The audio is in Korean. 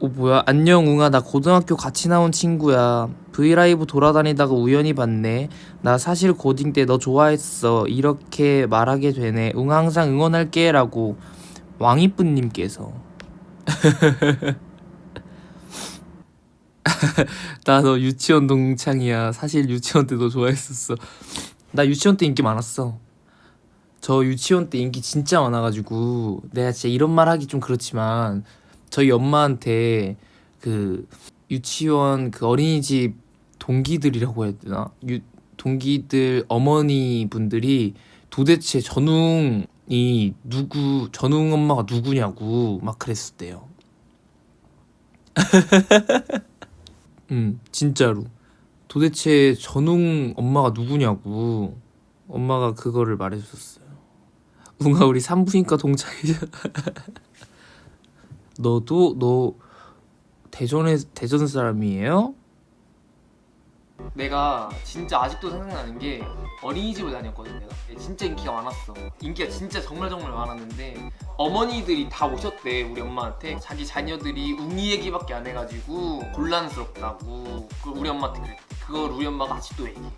오 뭐야? 안녕 웅아. 나 고등학교 같이 나온 친구야. 브이라이브 돌아다니다가 우연히 봤네. 나 사실 고딩 때 너 좋아했어. 이렇게 말하게 되네. 웅아 항상 응원할게. 라고 왕이쁜님께서. 나 너 유치원 동창이야. 사실 유치원 때 너 좋아했었어. 나 유치원 때 인기 많았어. 저 유치원 때 인기 진짜 많아가지고. 내가 진짜 이런 말 하기 좀 그렇지만 저희 엄마한테 그 유치원 그 어린이집 동기들이라고 해야 되나? 유, 동기들 어머니 분들이 도대체 전웅이 누구 전웅 엄마가 누구냐고 막 그랬었대요. 음 진짜로 도대체 전웅 엄마가 누구냐고 엄마가 그거를 말해줬었어요. 웅아 우리 산부인과 동창이잖아. 너도 너 대전에 대전 사람이에요? 내가 진짜 아직도 생각나는 게 어린이집을 다녔거든 내가. 진짜 인기가 많았어. 인기가 진짜 정말 정말 많았는데 어머니들이 다 오셨대 우리 엄마한테. 자기 자녀들이 웅이 얘기밖에 안 해가지고 곤란스럽다고. 그 우리 엄마한테 그랬대. 그걸 우리 엄마가 아직도 얘기해